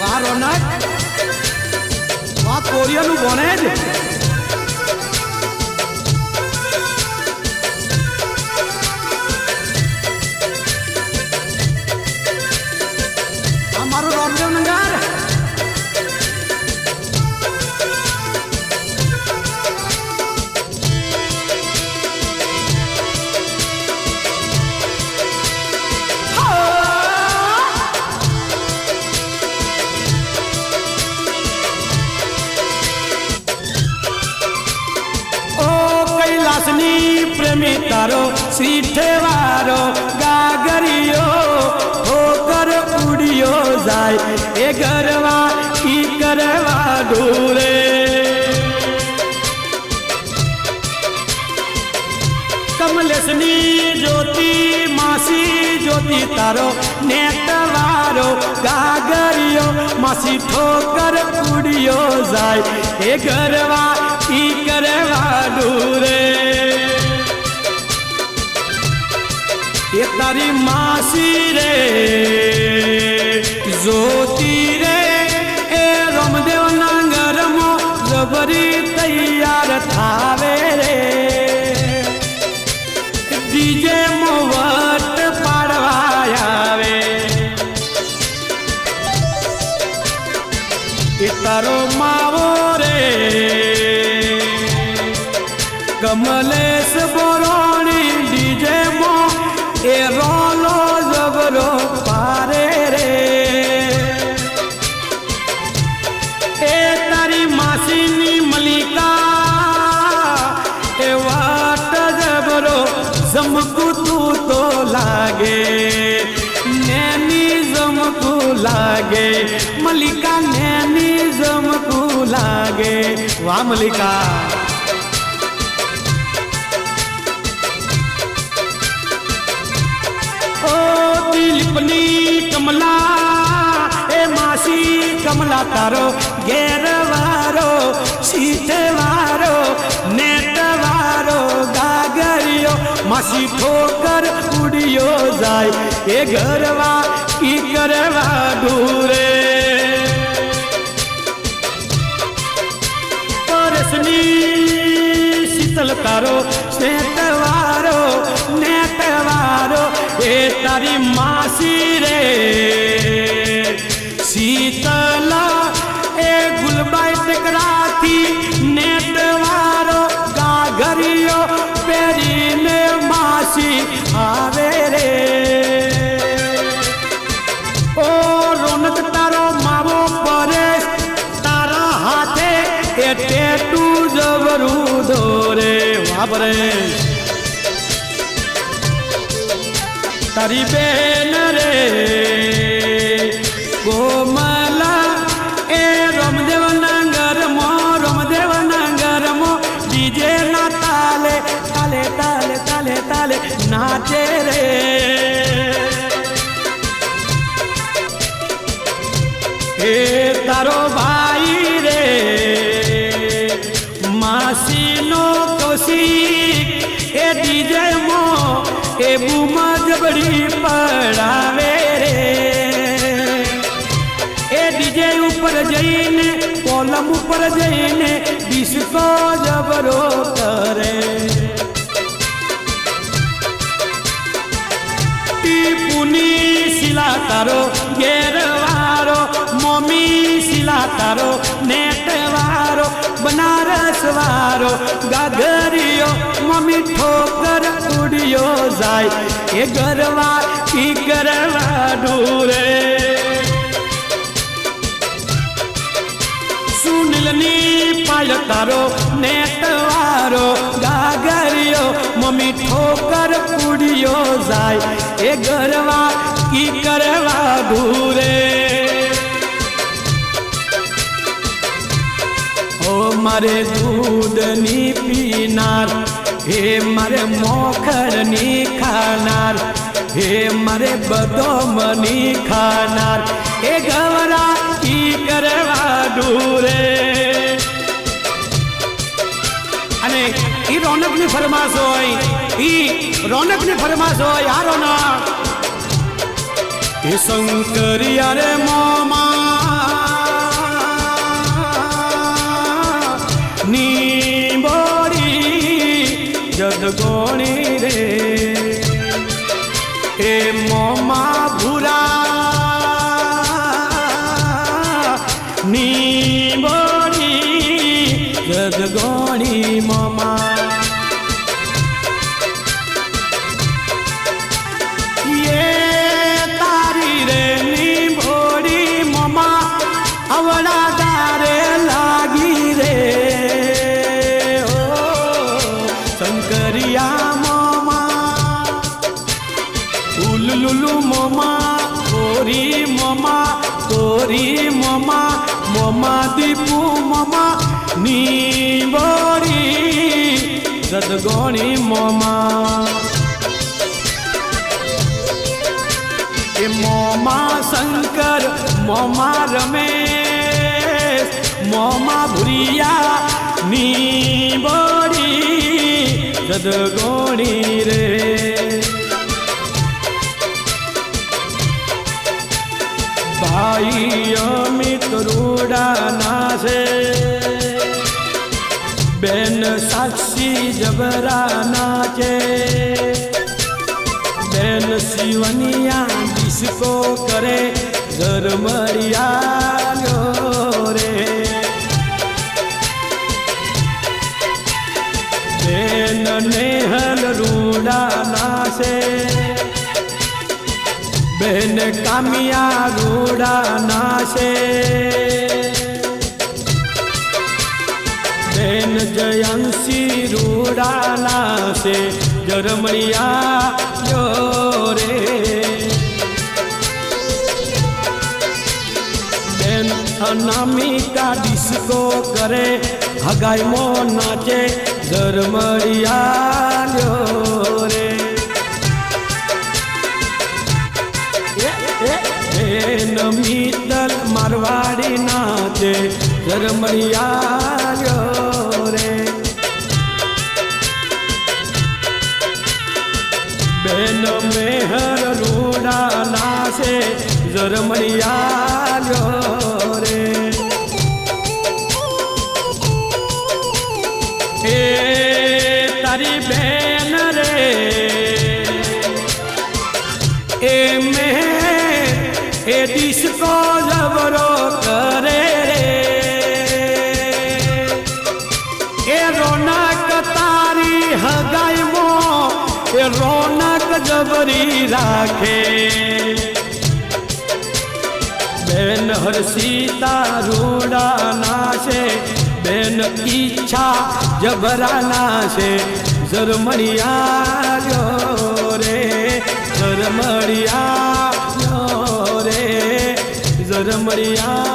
વાહ રોનક વાહ કોરિયાનું બોને જ પ્રેમી તારો સીઠેવારો ગાગરિયો ઠોકર ઉડિયો જાય, એ ગરવા કી કરવા ડૂરે કમલેશની જ્યોતિ, માસી જ્યોતિ, તારો નેતવારો ગાગરિયો માસી ઠોકર ઉડિયો જાય, એ ગરવા ઈ કરવા ડૂરે એ તારી માસી રે, જોતી રે, એ રમદેવ નાંગરમો જબરી તૈયાર થાવે રે. ડીજે મોવટ પાડવા આવે. એ તારો માવો રે, કમલેશ મો રોલો જબરો પારે રે એ તારી માસીની મલિકા, એ વાટ જબરો, જમકું તું તો લાગે. નેની જમકું લાગે, મલિકા, નેની જમકું લાગે. વા મલિકા. કમલા, એ માસી કમલા તારો ઘેરવારો, શીતવારો, નેટવારો ગાગરિયો માસી ઠોકર ઉડ્યો જાય, એ ઘરવા કી કરવા દૂરે પરસની શીતલ તારો શેતવારો તારી માસી રે. શીતલા એ ગુલબાઈ ટેકરાથી નેટવારો ગાગરિયો પહેરીને માસી આવે રે. ઓ રોનક, તારો માવો પરે તારા હાથે એ ટેટુ જબરું દોરે. વાપરે તારી બેન રે. કોમલા એ રમદેવ નગર મો રમદેવ નગર મો ડીજે ના તાલે તાલે તાલે તાલે તાલે નાચે રે. એ તારો ભાઈ રે, માસીનો કૌશિક, એ ડીજે મો એ બૂમા પડાવે રે. એ ડીજે ઉપર જઈને, કોલમ ઉપર જઈને ડિસ્કો જબરો કરે. ટીપુની શિલા તારો, ઘેરવારો, મોમી શિલા તારો, નેટવારો, બનારસ વારો ગાગરિયો મમ્મી ઠોકર ઉડ્યો જાય, એ ગરવા કી ગરવા ડૂરે સુનિલની પાય તારો નેતવારો ગાગરિયો મમ્મી ઠોકર ઉડ્યો જાય, એ ગરવા કી કરવા ઓ મારે દૂધની પીનાર હે મારે મોખરની ખાનાર, હે મારે બધો મની ખાનાર, એ ગવરા કી કરવા દૂરે અને ઈ રોનકની ફરમાશ હોય, ઈ રોનકની ફરમાશ હોય, આ રોનક. એ શંકરિયા રે મોમા ની બોડી જદગોણી રે. એ શંકરિયા મમા ઉલુલુ મમા કોરી મમા કોરી મમા મમા દીપુ મમા ની બોડી સદગોણી મમા એ મોમા શંકર મોમા રમેશ મોમા ભુરિયા ની બોડી સદગોણી રે. ભાઈ અમિત રૂડાના છે. બેન સાક્ષી જબરાના છે. બેન શિવનિયા ડિસ્કો કરે ઝરમરિયા કામિયા રૂડા નાશે બેન જયંસી રૂડા નાશે જરમળિયા યો રે બેન અનામિકા ડિસ્કો કરે હગાઈમો નાચે જરમળિયા યો રે બેન મિત્તલ મારવાડી નાચે જરમળિયા યો રે. બેન મેહર રૂડા નાશે જરમળિયા હગાઈમો એ રોનક જબરી રાખે. બેન હરસીતા રૂડા છે બેન ઈચ્છા જબરા નાશે. ઝરમણિયા રે ઝરમણિયા રે, ઝરમણિયા